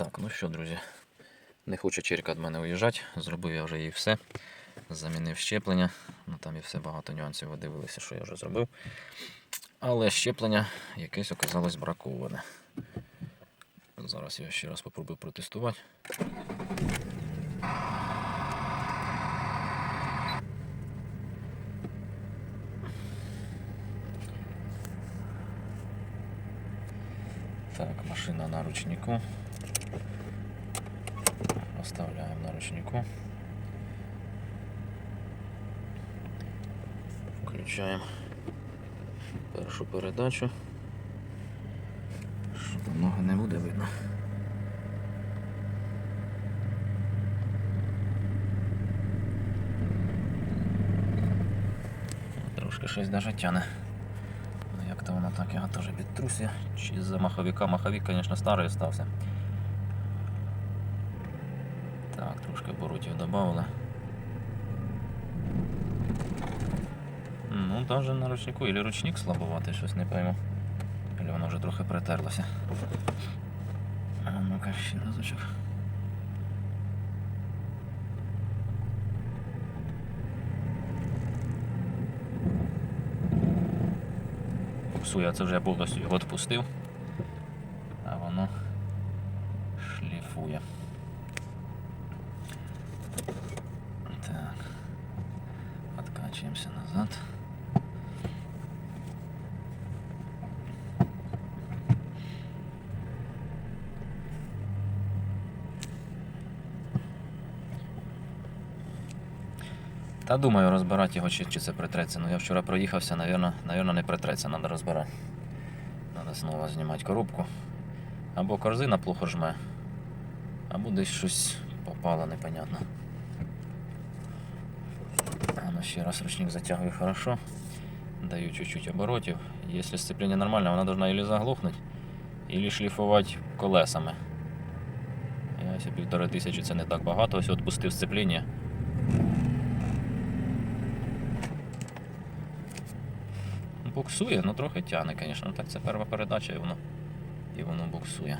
Так, ну що, друзі, не хоче черка від мене уїжджати. Зробив я вже їй все. Замінив щеплення. Ну там і все багато нюансів ви дивилися, що я вже зробив. Але щеплення якесь оказалось браковане. Зараз я ще раз спробую протестувати. Так, машина на ручнику. Оставляем на ручнику. Включаємо першу передачу. Щоб много не буде видно. Трошки щось даже тяне. Ну, Як то воно так, його теж підтрусив. Чи з-за маховика. Маховик, звісно, старий стався. Так, трошки оборотів додали. Ну, даже на ручнику. Или ручник слабоватий, щось не пойму. Или воно вже трохи притерлося. А ну-ка, ще разочок. Буксує, це вже повністю його відпустив. А воно шліфує. Так. Откачиваемся назад. Та думаю розбирати його, чи, чи це притреться. Ну я вчора проїхався, навірно, навірно не притреться, треба розбирати. Треба знову знімати коробку. Або корзина плохо жме, або десь щось попало непонятно. Ну ще раз ручник затягиваю хорошо. Даю чуть-чуть оборотів. Если сцепление нормальное, она должна или заглохнуть, или шліфувати колесами. Я ось півтори тисячі це не так багато, ось відпустив сцеплення. Буксує, ну трохи тягне, звісно. Так це перша передача і воно, і воно буксує.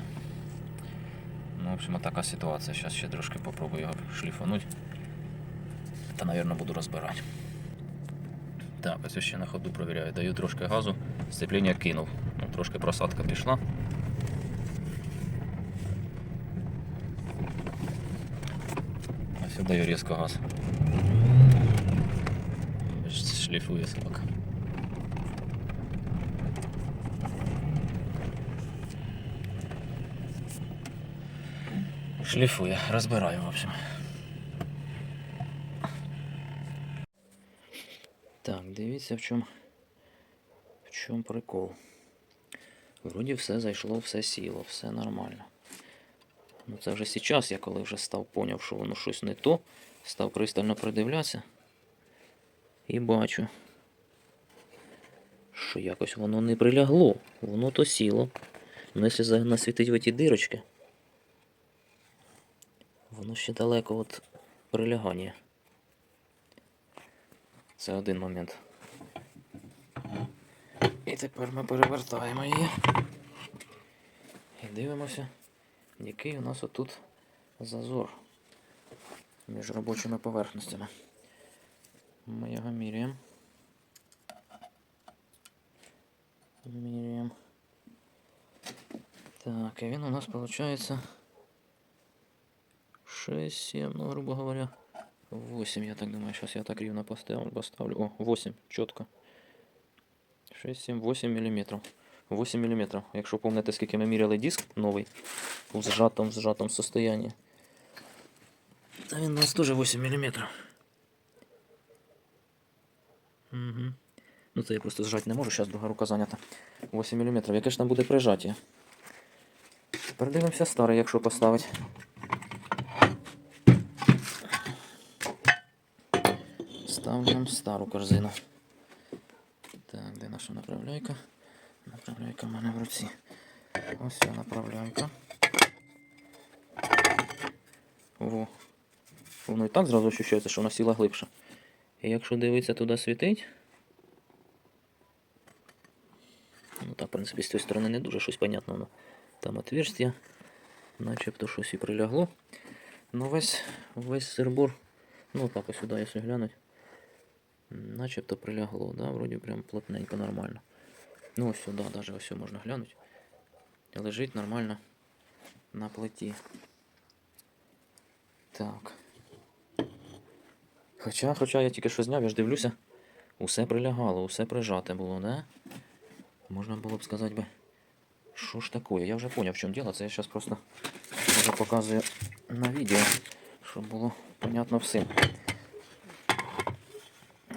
Ну, в общем, така ситуація. Зараз ще трошки попробую його шліфануть. Та, мабуть, буду розбирати. Так, ось ще на ходу провіряю. Даю трошки газу, сцеплення кинув. Ну, трошки просадка пішла. Ось даю різко газ. Шліфує собака. Шліфує, розбираю, в общем. Так, дивіться, в чому в чому прикол. Вроді все зайшло, все сіло, все нормально. Ну це вже зараз, я коли вже став поняв, що воно щось не то, став пристально придивлятися і бачу, що якось воно не прилягло, воно то сіло. Ну, якщо насвітить в ті дирочки, воно ще далеко від прилягання. Це один момент. І тепер ми перевертаємо її. І дивимося, який у нас отут зазор між робочими поверхностями. Ми його міряємо. Міряємо. Так, і він у нас виходить 6-7, ну, грубо говоря. 8, я так думаю. Сейчас я так рівно поставлю. поставлю. О, 8, чітко. 6, 7, 8 мм. 8 мм. Якщо пам'ятаєте, скільки ми міряли диск новий у зжатому, в зжатому состоянии. Та він у нас теж 8 мм. Угу. Ну це я просто зжати не можу, зараз друга рука зайнята. 8 мм. Яке ж там буде прижаття? Тепер старий, якщо поставити. Ставимо стару корзину. Так, де наша направляйка? Направляйка в мене в руці. Ось ця направляйка. Ого. Воно і так зразу ощущається, що вона сіла глибше. І якщо дивитися туди світить. Ну так, в принципі, з цієї сторони не дуже щось понятно. Ну, там отверстие. Начебто щось і прилягло. Ну весь, весь сербур, ну так ось сюди, якщо глянуть, начебто прилягло, да, вроді прям плотненько, нормально. Ну ось сюди, навіть ось можна глянути. Лежить нормально на плиті. Так. Хоча, хоча я тільки що зняв, я ж дивлюся, усе прилягало, усе прижате було, да? Можна було б сказати би, що ж таке? Я вже поняв, в чому діло. Це я зараз просто вже показую на відео, щоб було понятно всім.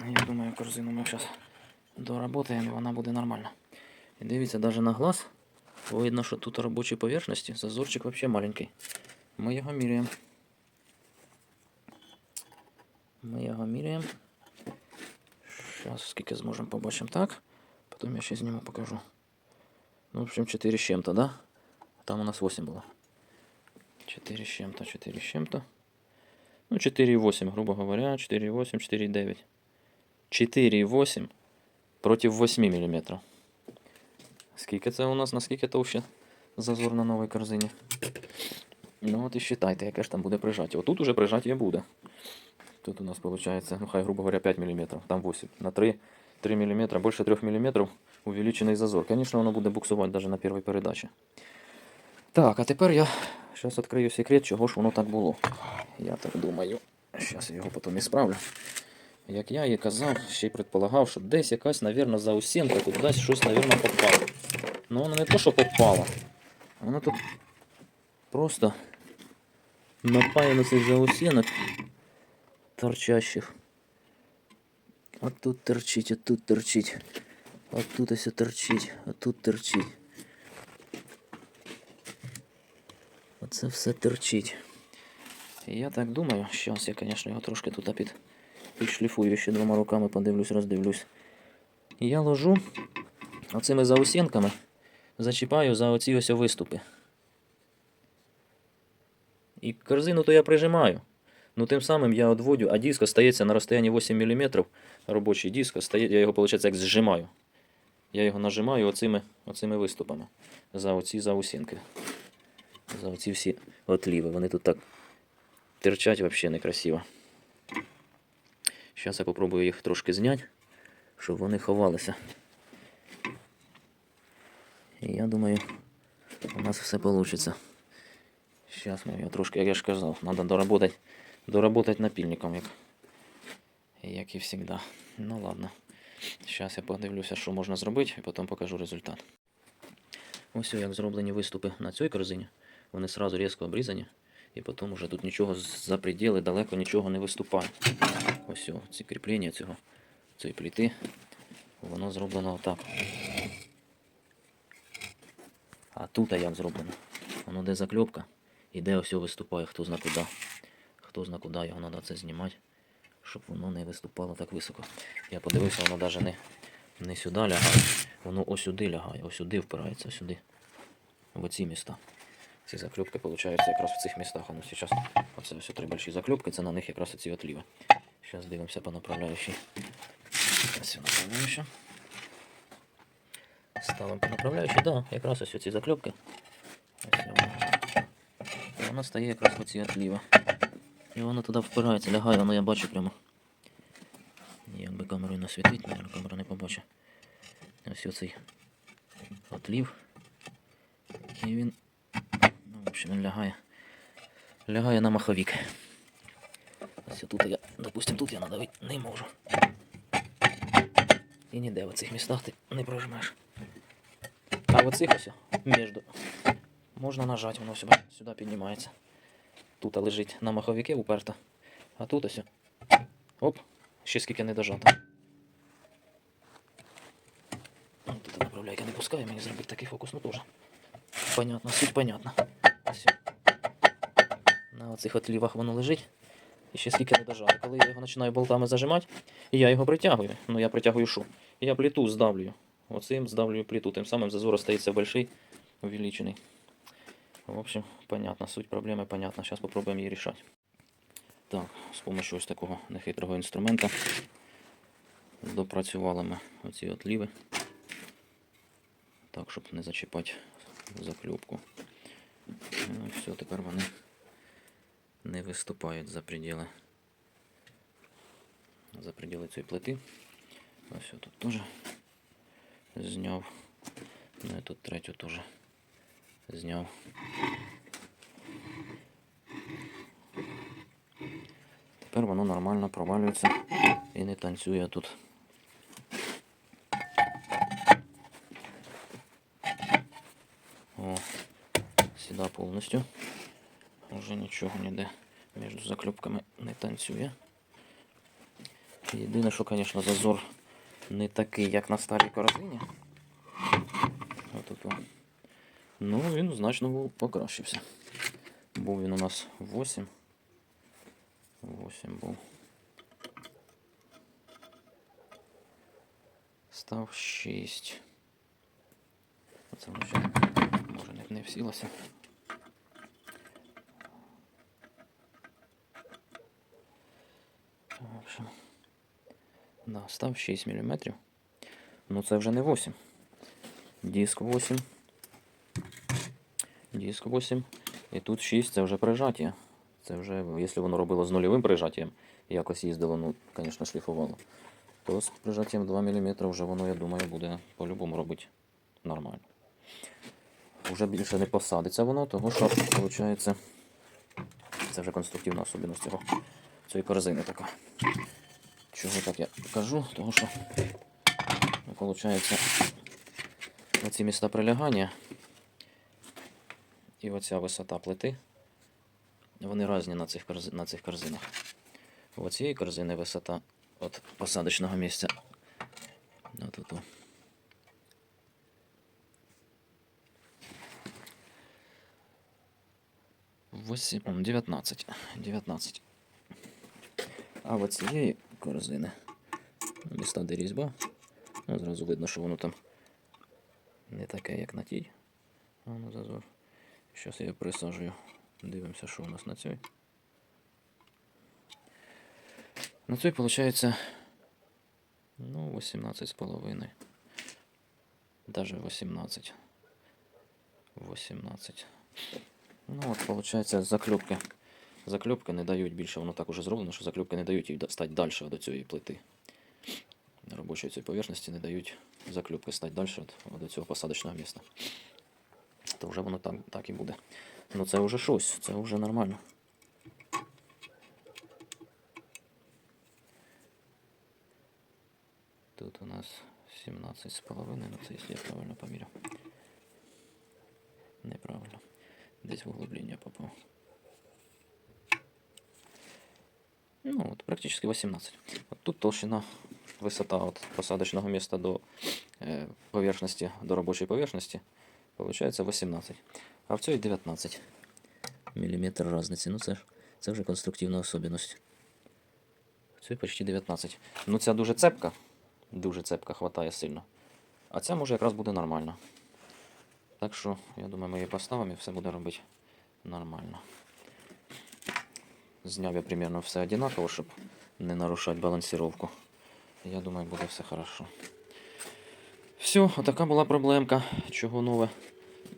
Я думаю, корзину ми зараз доработаємо вона буде нормальна. І дивіться, навіть на глаз видно, що тут робочі поверхності, зазорчик взагалі маленький. Ми його міряємо. Ми його міряємо. Зараз скільки зможемо побачимо так. Потім я ще зніму покажу. Ну, в общем, 4 с чем-то, да? Там у нас 8 было. 4 с чем-то, 4 с чем-то. Ну, 4,8, грубо говоря. 4,8, 4,9. 4,8 против 8 мм. Скільки це у нас, наскільки товще зазор на новій корзині? Ну от і считайте, яке ж там буде прижаття. Отут уже прижаття буде. Тут у нас виходить, ну хай, грубо говоря, 5 мм, там 8. На 3, 3 мм, більше 3 мм увеличений зазор. Звісно, воно буде буксувати навіть на першій передачі. Так, а тепер я зараз відкрию секрет, чого ж воно так було. Я так думаю. Зараз я його потім і справлю. Як я і казав, ще й предполагав, що десь якась, мабуть, заусінка, тут десь щось, мабуть, попало. Ну воно не то, що попало. Воно тут просто напаяно цих заусінок торчащих. От тут торчить, от тут торчить. От тут ось торчить, от тут торчить. Оце все торчить. Я так думаю, зараз я, звісно, його трошки тут під, підшліфую ще двома руками, подивлюсь, роздивлюсь. І я ложу оцими заусінками, зачіпаю за оці ось виступи. І корзину то я прижимаю. Ну тим самим я відводю, а диск остається на розстоянні 8 мм. Робочий диск, остає, я його, виходить, як зжимаю. Я його нажимаю оцими, оцими виступами за оці заусінки. За оці всі отліви. Вони тут так терчать взагалі некрасиво. Зараз я попробую їх трошки зняти, щоб вони ховалися. І я думаю, у нас все вийде. Зараз його трошки, як я ж казав, треба доработати, доработати напільником, як, як і завжди. Ну ладно. Зараз я подивлюся, що можна зробити, і потім покажу результат. Ось як зроблені виступи на цій корзині. Вони одразу різко обрізані, і потім вже тут нічого за пределы далеко нічого не виступає. Ось о, ці кріплення цього, цієї пліти, воно зроблено отак. А тут а як зроблено? Воно де закльопка, і де ось виступає, хто зна куди. Хто зна куди, його треба це знімати, щоб воно не виступало так високо. Я подивився, воно навіть не, не сюди лягає, воно ось сюди лягає, ось сюди впирається, ось сюди. В оці міста. Ці закльопки получаються якраз в цих містах. Ну зараз оце ось три больші закльопки, це на них якраз оці отліви. Зараз дивимося по направляючій. Ось. Ставимо по направляючій, да, якраз ось ці вона. І Вона стає якраз оці отліви. І воно туди впирається, лягає, воно я бачу прямо. Якби камерою насвітить, мабуть, камера не побачить. Ось оцей отлів. І він, общем, він лягає. Лягає на маховік. Ось тут я, допустим, тут я надавити не можу. І ніде в цих містах ти не прожмеш. А в оцих ось між можна нажати, воно сюди, сюди піднімається. Тут лежить на маховіки уперто. А тут ось. Оп, ще скільки не дожато. Ну, Тут направляйка не пускає, мені зробити такий фокус, ну теж. Понятно, суть понятна. На оцих отлівах воно лежить. І ще скільки не дожато. Коли я його починаю болтами зажимати, я його притягую. Ну я притягую шу. Я плиту здавлюю. Оцим здавлюю плиту. Тим самим зазор остається большой, увеличений. В общем, понятно, суть проблеми понятна. Зараз попробуємо її рішати. Так, з допомогою ось такого нехитрого інструмента допрацювали ми оці отліви. Так, щоб не зачіпати закльопку. Ось. все, тепер вони не виступають за пределы. За пределы цієї плити. Ось тут теж зняв. Ну і тут третю теж зняв. Тепер воно нормально провалюється і не танцює тут. О, сюда повністю. Уже нічого ніде між заклепками не танцює. Єдине, що, звісно, зазор не такий, як на старій корзині. Ну, він значно покращився. Був він у нас 8. 8 був. Став 6. Оце ще може не всілося. Общем, да, став 6 мм. Ну це вже не 8. Диск 8. Диск 8. І тут 6 це вже прижаття. Це вже, якщо воно робило з нульовим прижаттям, якось їздило, ну, звісно, шліфувало, то з прижаттям 2 мм вже воно, я думаю, буде по-любому робити нормально. Уже більше не посадиться воно, тому що, виходить, це вже конструктивна особливість цього, цієї корзини така. Чого так я кажу? Тому що, виходить, оці міста прилягання і оця висота плити, вони різні на цих, на цих корзинах. У цієї корзини висота от посадочного місця. От, от, 8, ом, 19. 19. А от цієї корзини міста де різьба. Ну, зразу видно, що воно там не таке, як на тій. А ну зазор. Зараз я присаджую. Дивимося, що у нас на цій. На цій виходить ну, 18 з. Даже 18. 18. Ну от, виходить, закльопки. Закльопки не дають більше, воно так уже зроблено, що закльопки не дають їй стати далі до цієї плити. Робочої цієї поверхності не дають закльопки стати далі от, до цього посадочного місця. То вже воно так, так і буде. Ну це вже щось, це вже нормально. Тут у нас 17 з половиною, ну це якщо я правильно поміряв. Неправильно. Десь в углубление попал. Ну, вот, практически 18. Вот тут толщина, высота от посадочного места до э, поверхности, до рабочей поверхности, получается 18. А в цій 19 мм разниці. Ну, це, це вже конструктивна особливість. В цій почти 19. Ну, ця дуже цепка. Дуже цепка, хватає сильно. А ця може якраз буде нормально. Так що, я думаю, ми її поставимо і все буде робити нормально. Зняв я примерно все одинаково, щоб не нарушати балансировку. Я думаю, буде все хорошо. Все, отака була проблемка. Чого нове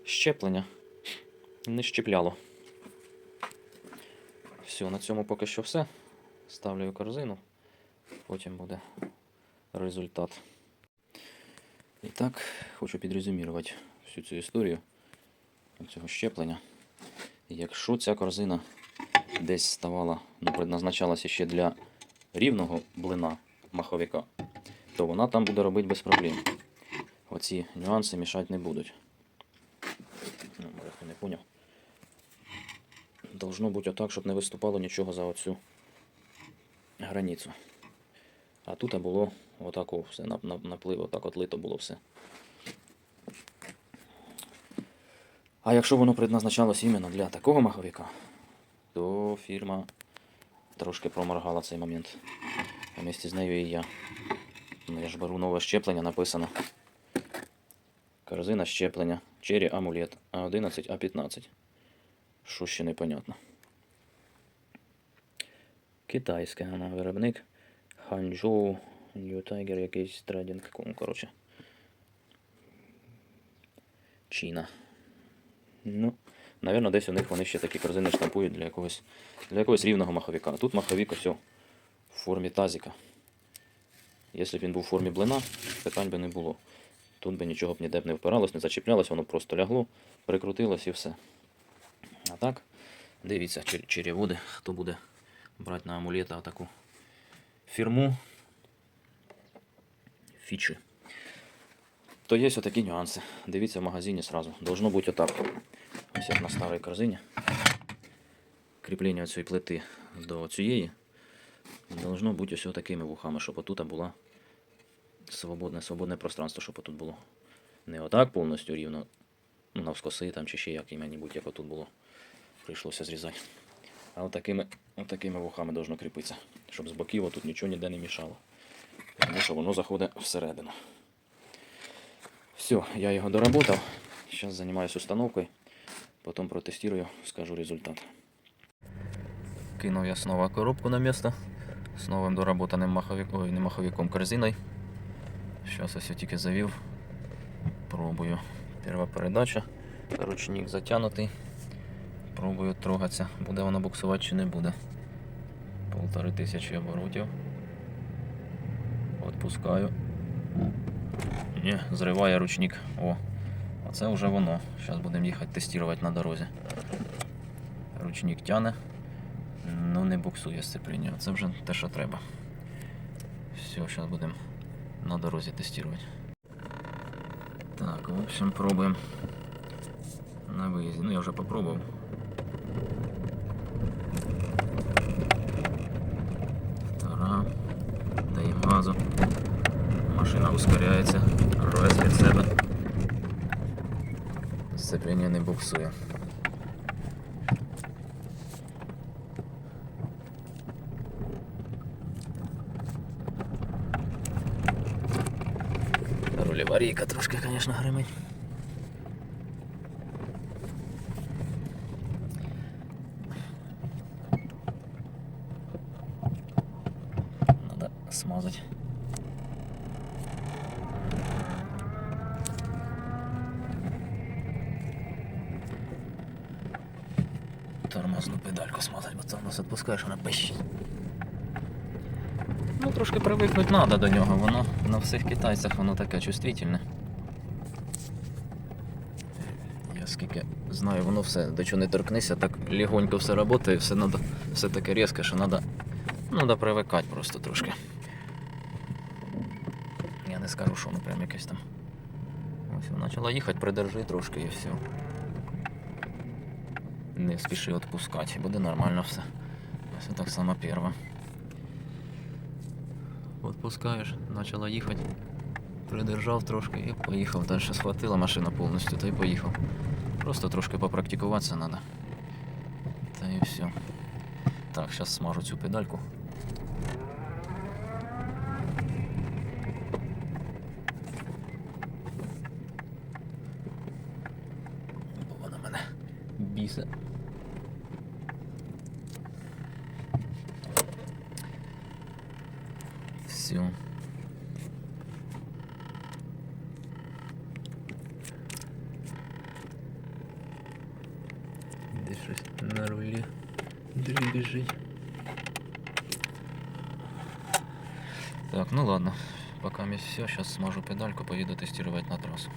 щеплення не щепляло. Все, на цьому поки що все. Ставлю корзину. Потім буде результат. І так, хочу підрезюмірувати всю цю історію цього щеплення. Якщо ця корзина десь ставала, ну, предназначалася ще для рівного блина маховика, то вона там буде робити без проблем. Оці нюанси мішати не будуть. Ну, може, не поняв. Должно бути отак, щоб не виступало нічого за оцю границю. А тут було отак все на, на, наплив, отак от лито було все. А якщо воно предназначалось іменно для такого маховика, то фірма трошки проморгала цей момент. А місті з нею і я. Ну, я ж беру нове щеплення, написано. Корзина щеплення. Черрі амулет А11, А15. Що ще непонятно. Китайське вона виробник. Ханчжоу, New Tiger якийсь трейдинг. Коротше. Чина. Ну, Навірно, десь у них вони ще такі корзини штампують для якогось, для якогось рівного маховика. А тут маховик ось в формі тазика. Якщо б він був в формі блина, питань би не було. Тут би нічого б ніде б не впиралось, не зачіплялось, воно просто лягло, прикрутилось і все. А так, дивіться, чер- череводи, хто буде брати на амулета таку фірму. Фічі. То є такі нюанси. Дивіться в магазині сразу. Должно бути отак. Як на старій корзині. Кріплення цієї плити до цієї должно бути ось такими вухами, щоб отут була свободне, свободне пространство, щоб отут було. Не отак повністю рівно, навскоси там чи ще як-небудь, як отут було. Прийшлося зрізати. А отакими, отакими вухами должно кріпитися, щоб з боків отут нічого ніде не мішало. Тому що воно заходить всередину. Все, я його доработав. Зараз займаюся установкою. Потім протестирую, скажу результат. Кинув я снова коробку на місце з новим доработаним маховиком, ой, не маховиком корзиною. Зараз ось я тільки завів. Пробую. Перша передача. Ручник затягнутий. Пробую трогатися. Буде воно буксувати чи не буде. Полтори тисячі оборотів. Отпускаю. Ні, зриває ручник. О, оце вже воно. Зараз будемо їхати тестувати на дорозі. Ручник тяне, ну не буксує сцепління. Це вже те, що треба. Все, зараз будемо на дорозі тестувати. Так, в общем, пробуємо на виїзді. Ну я вже попробував. Тара, дає газу. Машина ускоряється, рвець від себе. Сцепління не буксує. Рулева рейка трошки, звісно, гримить. Надо смазать. Тормоз відпускаєш, вона пищить. Ну, трошки привикнути треба до нього, воно на всіх китайцях воно таке чувствительне. Я скільки знаю, воно все, до чого не торкнися, так легонько все працює, все, надо, все таке різке, що треба да привикати просто трошки. Я не скажу, що воно прям якесь там. Ось почала їхати, придержи трошки і все. Не спіши відпускати, буде нормально все. Ось так само перше. Отпускаєш, почала їхати. Придержав трошки і поїхав. Далі схватила машина повністю, та й поїхав. Просто трошки попрактикуватися треба. Та і все. Так, зараз смажу цю педальку. Бо вона мене бісе. Ну все, сейчас смажу педальку, поеду тестировать на трассу.